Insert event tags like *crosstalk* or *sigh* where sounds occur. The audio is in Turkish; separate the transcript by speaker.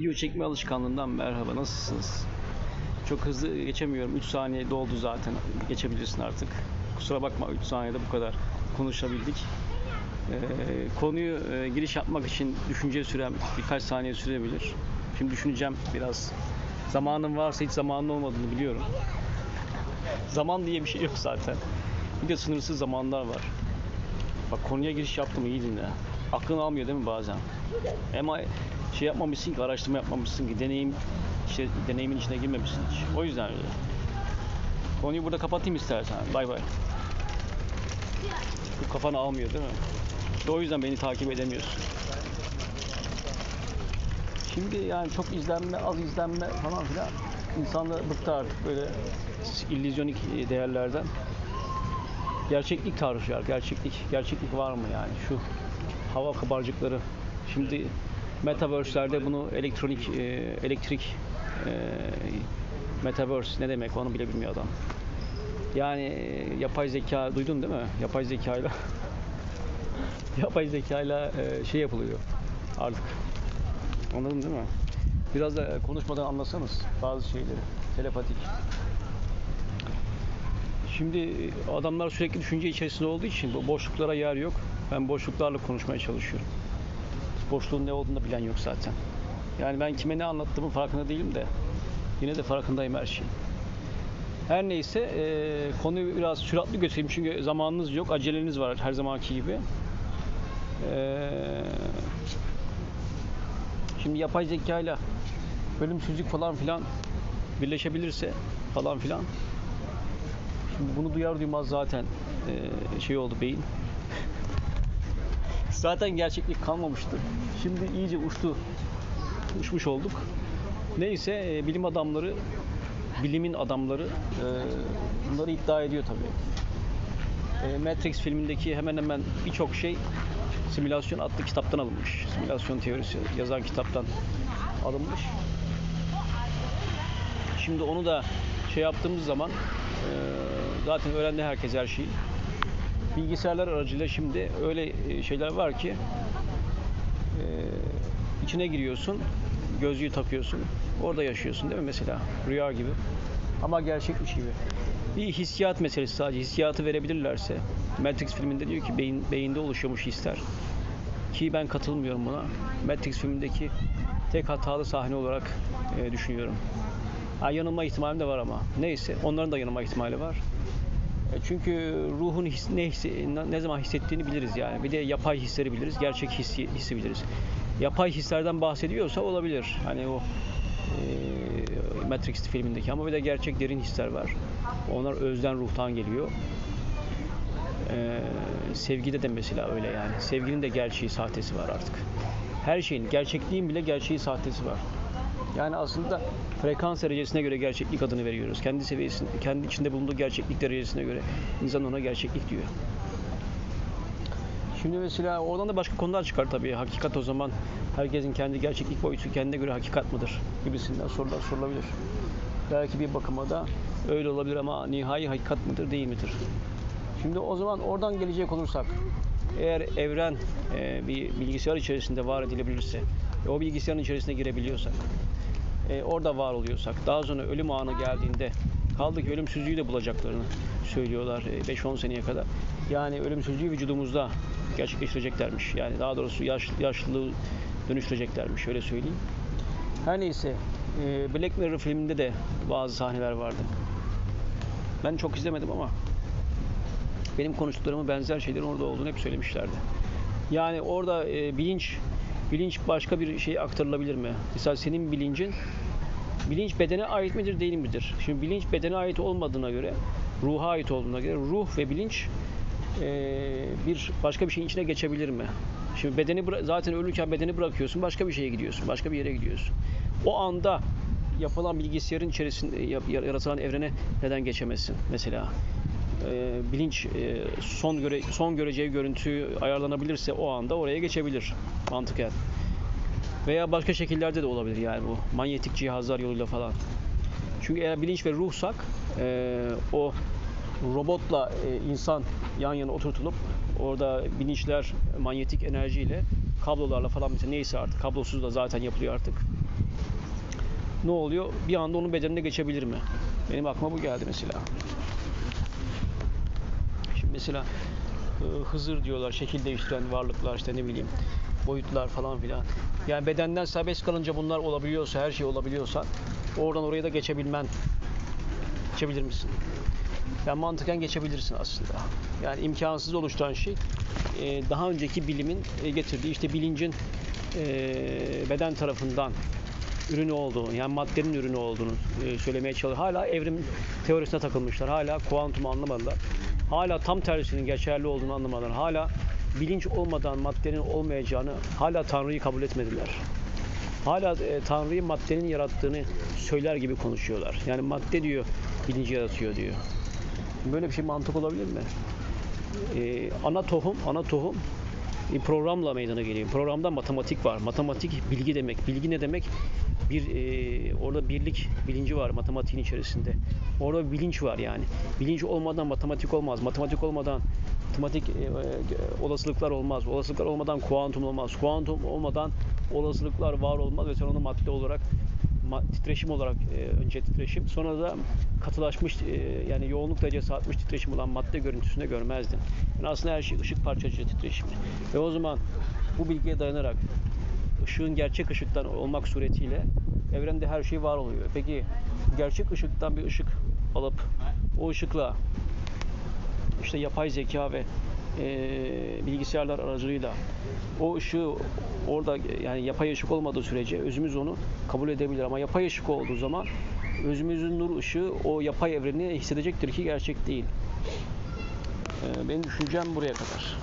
Speaker 1: Video çekme alışkanlığından merhaba nasılsınız? Çok hızlı geçemiyorum. 3 saniye doldu zaten. Geçebilirsin artık. Kusura bakma 3 saniyede bu kadar konuşabildik. Ee, konuyu e, giriş yapmak için düşünce sürem birkaç saniye sürebilir. Şimdi düşüneceğim biraz. Zamanım varsa hiç zamanın olmadığını biliyorum. Zaman diye bir şey yok zaten. Bir de sınırsız zamanlar var. Bak konuya giriş yaptım iyi dinle. Aklın almıyor değil mi bazen? Ama şey yapmamışsın ki, araştırma yapmamışsın ki, deneyim işte deneyimin içine girmemişsin hiç. O yüzden öyle. Konuyu burada kapatayım istersen. Bay bay. Bu kafanı almıyor değil mi? İşte o yüzden beni takip edemiyorsun. Şimdi yani çok izlenme, az izlenme falan filan insanlar bıktı artık böyle illüzyonik değerlerden. Gerçeklik tartışıyor. Gerçeklik, gerçeklik var mı yani? Şu hava kabarcıkları. Şimdi Metaverse'lerde bunu elektronik, e, elektrik e, Metaverse ne demek onu bile bilmiyor adam. Yani e, yapay zeka duydun değil mi? Yapay zekayla *laughs* yapay zekayla e, şey yapılıyor artık. Anladın değil mi? Biraz da konuşmadan anlasanız bazı şeyleri. Telepatik. Şimdi adamlar sürekli düşünce içerisinde olduğu için bu boşluklara yer yok. Ben boşluklarla konuşmaya çalışıyorum. Boşluğun ne olduğunu bilen yok zaten. Yani ben kime ne anlattığımın farkında değilim de yine de farkındayım her şeyin. Her neyse e, konuyu biraz süratli götüreyim çünkü zamanınız yok, aceleniz var her zamanki gibi. E, şimdi yapay zekayla bölümsüzlük falan filan birleşebilirse falan filan Şimdi bunu duyar duymaz zaten e, şey oldu beyin. Zaten gerçeklik kalmamıştı. Şimdi iyice uçtu. Uçmuş olduk. Neyse e, bilim adamları, bilimin adamları e, bunları iddia ediyor tabii. E, Matrix filmindeki hemen hemen birçok şey simülasyon adlı kitaptan alınmış. Simülasyon teorisi yazan kitaptan alınmış. Şimdi onu da şey yaptığımız zaman e, zaten öğrendi herkes her şeyi. Bilgisayarlar aracılığıyla şimdi öyle e, şeyler var ki e, içine giriyorsun, gözlüğü takıyorsun, orada yaşıyorsun değil mi mesela? Rüya gibi. Ama gerçekmiş gibi. Bir hissiyat meselesi sadece. Hissiyatı verebilirlerse. Matrix filminde diyor ki beyin, beyinde oluşuyormuş hisler. Ki ben katılmıyorum buna. Matrix filmindeki tek hatalı sahne olarak e, düşünüyorum. Ha, yanılma ihtimali de var ama. Neyse onların da yanılma ihtimali var. E, Çünkü ruhun his, ne, hissi, ne- zaman hissettiğini biliriz yani. Bir de yapay hisleri biliriz, gerçek hissi, hissi biliriz. Yapay hislerden bahsediyorsa olabilir. Hani o e, Matrix filmindeki ama bir de gerçek derin hisler var. Onlar özden ruhtan geliyor. E, sevgide de mesela öyle yani. Sevginin de gerçeği, sahtesi var artık. Her şeyin, gerçekliğin bile gerçeği, sahtesi var. Yani aslında frekans derecesine göre gerçeklik adını veriyoruz. Kendi seviyesinde, kendi içinde bulunduğu gerçeklik derecesine göre insan ona gerçeklik diyor. Şimdi mesela oradan da başka konular çıkar tabii. Hakikat o zaman herkesin kendi gerçeklik boyutu kendine göre hakikat mıdır gibisinden sorular sorulabilir. Belki bir bakıma da öyle olabilir ama nihai hakikat mıdır değil midir? Şimdi o zaman oradan gelecek olursak eğer evren e, bir bilgisayar içerisinde var edilebilirse ve o bilgisayarın içerisine girebiliyorsak e, orada var oluyorsak daha sonra ölüm anı geldiğinde kaldı ki ölümsüzlüğü de bulacaklarını söylüyorlar e, 5-10 seneye kadar. Yani ölümsüzlüğü vücudumuzda gerçekleştireceklermiş. Yani daha doğrusu yaş, yaşlılığı dönüştüreceklermiş. Öyle söyleyeyim. Her neyse e, Black Mirror filminde de bazı sahneler vardı. Ben çok izlemedim ama benim konuştuklarımı benzer şeylerin orada olduğunu hep söylemişlerdi. Yani orada e, bilinç bilinç başka bir şeye aktarılabilir mi? Mesela senin bilincin bilinç bedene ait midir değil midir? Şimdi bilinç bedene ait olmadığına göre ruha ait olduğuna göre ruh ve bilinç e, bir başka bir şeyin içine geçebilir mi? Şimdi bedeni zaten ölürken bedeni bırakıyorsun başka bir şeye gidiyorsun başka bir yere gidiyorsun. O anda yapılan bilgisayarın içerisinde yaratılan evrene neden geçemezsin mesela? E, bilinç e, son göre son göreceği görüntü ayarlanabilirse o anda oraya geçebilir mantıken. Veya başka şekillerde de olabilir yani bu manyetik cihazlar yoluyla falan. Çünkü eğer bilinç ve ruhsak e, o robotla e, insan yan yana oturtulup orada bilinçler manyetik enerjiyle kablolarla falan mesela neyse artık kablosuz da zaten yapılıyor artık. ne oluyor? Bir anda onun bedenine geçebilir mi? Benim aklıma bu geldi mesela. Mesela e, Hızır diyorlar, şekil değiştiren varlıklar işte ne bileyim boyutlar falan filan. Yani bedenden serbest kalınca bunlar olabiliyorsa, her şey olabiliyorsa oradan oraya da geçebilmen geçebilir misin? Yani mantıken geçebilirsin aslında. Yani imkansız oluşturan şey e, daha önceki bilimin e, getirdiği işte bilincin beden tarafından ürünü olduğunu, yani maddenin ürünü olduğunu söylemeye çalışıyor. Hala evrim teorisine takılmışlar. Hala kuantumu anlamadılar. Hala tam tersinin geçerli olduğunu anlamadılar. Hala bilinç olmadan maddenin olmayacağını, hala Tanrı'yı kabul etmediler. Hala e, Tanrı'yı maddenin yarattığını söyler gibi konuşuyorlar. Yani madde diyor bilinci yaratıyor diyor. Böyle bir şey mantık olabilir mi? Ee, ana tohum, ana tohum bir programla meydana geliyor. Programda matematik var. Matematik bilgi demek. Bilgi ne demek? Bir e, orada birlik bilinci var matematiğin içerisinde. Orada bilinç var yani. Bilinç olmadan matematik olmaz. Matematik olmadan matematik e, e, olasılıklar olmaz. Olasılıklar olmadan kuantum olmaz. Kuantum olmadan olasılıklar var olmaz ve sen onu madde olarak titreşim olarak e, önce titreşim sonra da katılaşmış e, yani yoğunluk derecesi artmış titreşim olan madde görüntüsünde görmezdin. Yani aslında her şey ışık parçacığı titreşimi. Ve o zaman bu bilgiye dayanarak ışığın gerçek ışıktan olmak suretiyle evrende her şey var oluyor. Peki gerçek ışıktan bir ışık alıp o ışıkla işte yapay zeka ve e, bilgisayarlar aracılığıyla o ışığı orada yani yapay ışık olmadığı sürece özümüz onu kabul edebilir ama yapay ışık olduğu zaman özümüzün nur ışığı o yapay evreni hissedecektir ki gerçek değil. E, benim düşüncem buraya kadar.